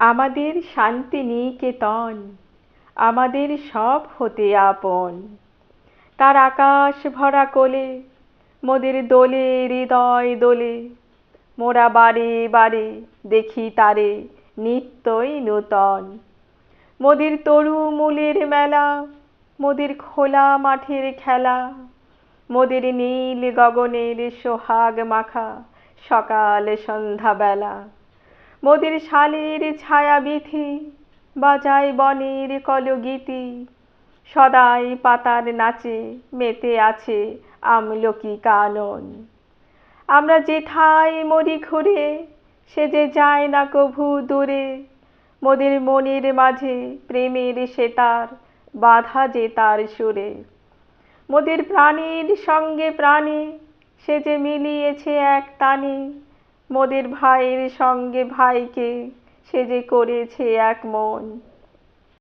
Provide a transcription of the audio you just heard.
আমাদের শান্তি নিকেতন, আমাদের সব হতে আপন। তার আকাশ ভরা কোলে, মোদের দোলে, হৃদয় দোলে, মোরা বারে বারে দেখি তারে নিত্যই নূতন। মোদের তরু মূলের মেলা, মোদের খোলা মাঠের খেলা, মোদের নীল গগনের সোহাগ মাখা সকাল সন্ধ্যা বেলা মোদের শালের ছায়া বিথি বাজায় বনের কলগীতি, সদাই পাতার নাচে মেতে আছে আমলকি কানন। আমরা যেথায় মরি ঘুরে, সে যে যায় না কভু দূরে, মোদের মনের মাঝে প্রেমের সেতার, বাঁধা যে তার সুরে। মোদের প্রাণীর সঙ্গে প্রাণী, সে যে মিলিয়েছে এক তানে মোদের ভাইয়ের সঙ্গে ভাইকে সে যে করেছে এক মন।